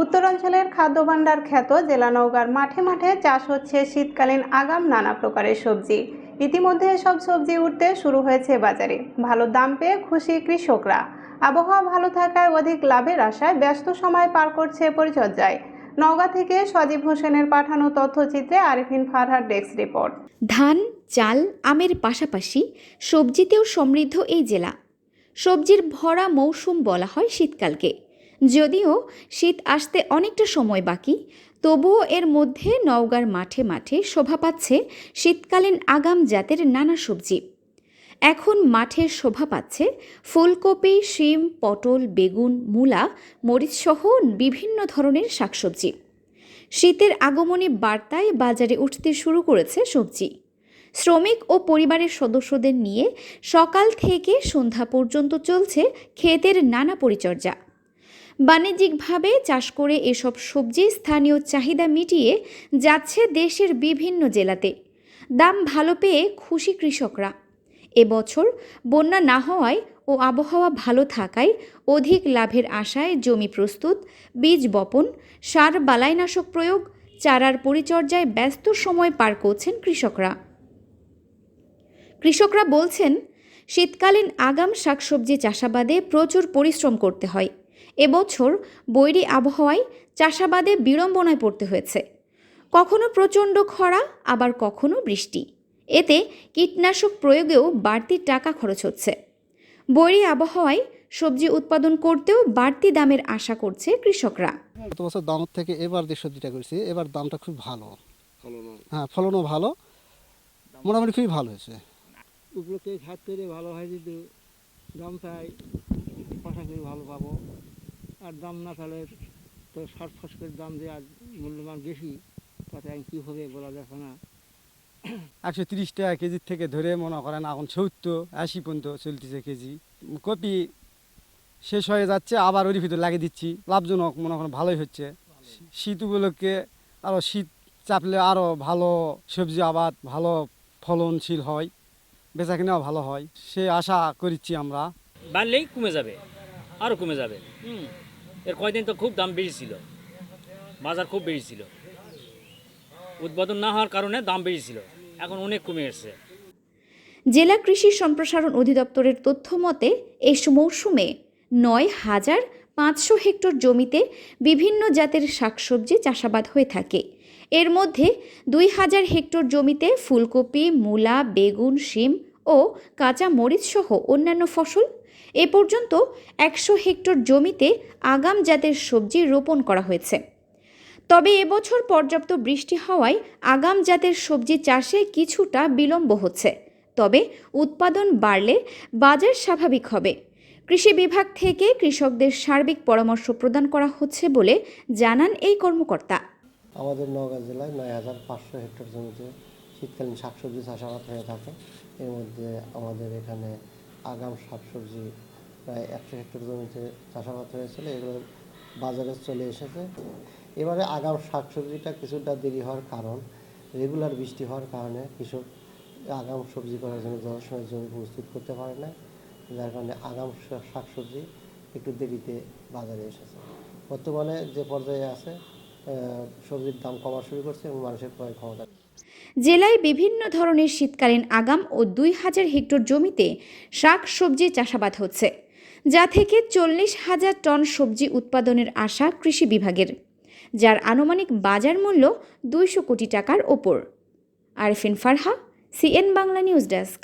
উত্তরাঞ্চলের খাদ্যভাণ্ডার খ্যাত জেলা নওগাঁর মাঠে মাঠে চাষ হচ্ছে শীতকালীন আগাম নানা প্রকারের সবজি। ইতিমধ্যে সব সবজি উঠতে শুরু হয়েছে বাজারে। ভালো দাম পেয়ে খুশি কৃষকরা। আবহাওয়া ভালো থাকায় অধিক লাভের আশায় ব্যস্ত সময় পার করছে পরিচর্যায়। নওগাঁ থেকে সজীব হোসেনের পাঠানো তথ্যচিত্রে আরিফিন ফারহার ডেস্ক রিপোর্ট। ধান, চাল, আমের পাশাপাশি সবজিতেও সমৃদ্ধ এই জেলা। সবজির ভরা মৌসুম বলা হয় শীতকালকে। যদিও শীত আসতে অনেকটা সময় বাকি, তবুও এর মধ্যে নওগাঁর মাঠে মাঠে শোভা পাচ্ছে শীতকালীন আগাম জাতের নানা সবজি। এখন মাঠে শোভা পাচ্ছে ফুলকপি, শিম, পটল, বেগুন, মূলা, মরিচসহ বিভিন্ন ধরনের শাকসবজি। শীতের আগমনে বার্তায় বাজারে উঠতে শুরু করেছে সবজি। শ্রমিক ও পরিবারের সদস্যদের নিয়ে সকাল থেকে সন্ধ্যা পর্যন্ত চলছে ক্ষেতের নানা পরিচর্যা। বাণিজ্যিকভাবে চাষ করে এসব সবজি স্থানীয় চাহিদা মিটিয়ে যাচ্ছে দেশের বিভিন্ন জেলাতে। দাম ভালো পেয়ে খুশি কৃষকরা। এবছর বন্যা না হওয়ায় ও আবহাওয়া ভালো থাকায় অধিক লাভের আশায় জমি প্রস্তুত, বীজ বপন, সার বালাইনাশক প্রয়োগ, চারার পরিচর্যায় ব্যস্ত সময় পার করছেন কৃষকরা। কৃষকরা বলছেন, শীতকালীন আগাম শাকসবজি চাষাবাদে প্রচুর পরিশ্রম করতে হয়। এবছর বৈরী আবহাওয়ায় চাষাবাদে বিড়ম্বনায় পড়তে হয়েছে। কখনো প্রচণ্ড খরা আবার কখনো বৃষ্টি। এতে কীটনাশক প্রয়োগেও বাড়তি টাকা খরচ হচ্ছে। বৈরী আবহাওয়ায় সবজি উৎপাদন করতেও বাড়তি দামের আশা করছে কৃষকরা। গত বছর দামের থেকে এবার যে সবজিটা করেছি এবার দামটা খুব ভালো। হ্যাঁ ফলনও ভালো। মোটামুটি খুবই ভালো হয়েছে। উপলক্ষে খাত করে ভালো হয় যদি দাম চাই আশা করি ভালো পাবো। আর দাম না তাহলে তো ষাট ফসকের দাম যে আর মূল্যমান বেশি তাতে আমি কী হবে বলা যাচ্ছে না। একশো তিরিশ টাকা কেজির থেকে ধরে মনে করেন এখন সত্তর আশি পর্যন্ত চলতেছে কেজি। কপি শেষ হয়ে যাচ্ছে আবার ওরই ভিতরে লাগিয়ে দিচ্ছি। লাভজনক মনে করেন ভালোই হচ্ছে। শীত উপলক্ষে আরও শীত চাপলে আরও ভালো সবজি আবাদ ভালো ফলনশীল হয় বেচা কিনাও ভালো হয়। সে আশা করছি আমরা। বাড়লেই কমে যাবে আরও কমে যাবে। হুম। এর কয়দিন তো খুব দাম বেশি ছিল। বাজার খুব বেশি ছিল। উৎপাদন না হওয়ার কারণে দাম বেশি ছিল। এখন অনেক কমে এসছে। জেলা কৃষি সম্প্রসারণ অধিদপ্তরের তথ্য মতে এই মৌসুমে নয় হাজার পাঁচশো হেক্টর জমিতে বিভিন্ন জাতের শাকসবজি চাষাবাদ হয়ে থাকে। এর মধ্যে দুই হাজার হেক্টর জমিতে ফুলকপি, মূলা, বেগুন, শিম ও কাঁচা মরিচ সহ অন্যান্য ফসল। এ পর্যন্ত একশো হেক্টর জমিতে আগাম জাতের সবজি রোপণ করা হয়েছে। তবে এবছর পর্যাপ্ত বৃষ্টি হওয়ায় আগাম জাতের সবজি চাষে কিছুটা বিলম্ব হচ্ছে। তবে উৎপাদন বাড়লে বাজার স্বাভাবিক হবে। কৃষি বিভাগ থেকে কৃষকদের সার্বিক পরামর্শ প্রদান করা হচ্ছে বলে জানান এই কর্মকর্তা। আমাদের নওগাঁ জেলায় নয় হাজার পাঁচশো হেক্টর জমিতে শীতকালীন শাকসবজি চাষাবাদ হয়ে থাকে। এর মধ্যে আমাদের এখানে আগাম শাকসবজি প্রায় একশো হেক্টর জমিতে চাষাবাদ হয়েছিল। এগুলো বাজারে চলে এসেছে। এবারে আগাম শাকসবজিটা কিছুটা দেরি হওয়ার কারণ, রেগুলার বৃষ্টি হওয়ার কারণে কৃষক আগাম সবজি করার জন্য যথাসময় জমি প্রস্তুত করতে পারে না। যার কারণে আগাম শাকসবজি একটু দেরিতে বাজারে এসেছে। বর্তমানে যে পর্যায়ে আছে সবজির দাম কমা শুরু করছে এবং মানুষের ক্রয় ক্ষমতা জেলায় বিভিন্ন ধরনের শীতকালীন আগাম ও দুই হাজার হেক্টর জমিতে শাক সবজি চাষাবাদ হচ্ছে, যা থেকে চল্লিশ হাজার টন সবজি উৎপাদনের আশা কৃষি বিভাগের, যার আনুমানিক বাজার মূল্য দুইশো কোটি টাকার ওপর। Arfin Farha, CN Bangla news desk.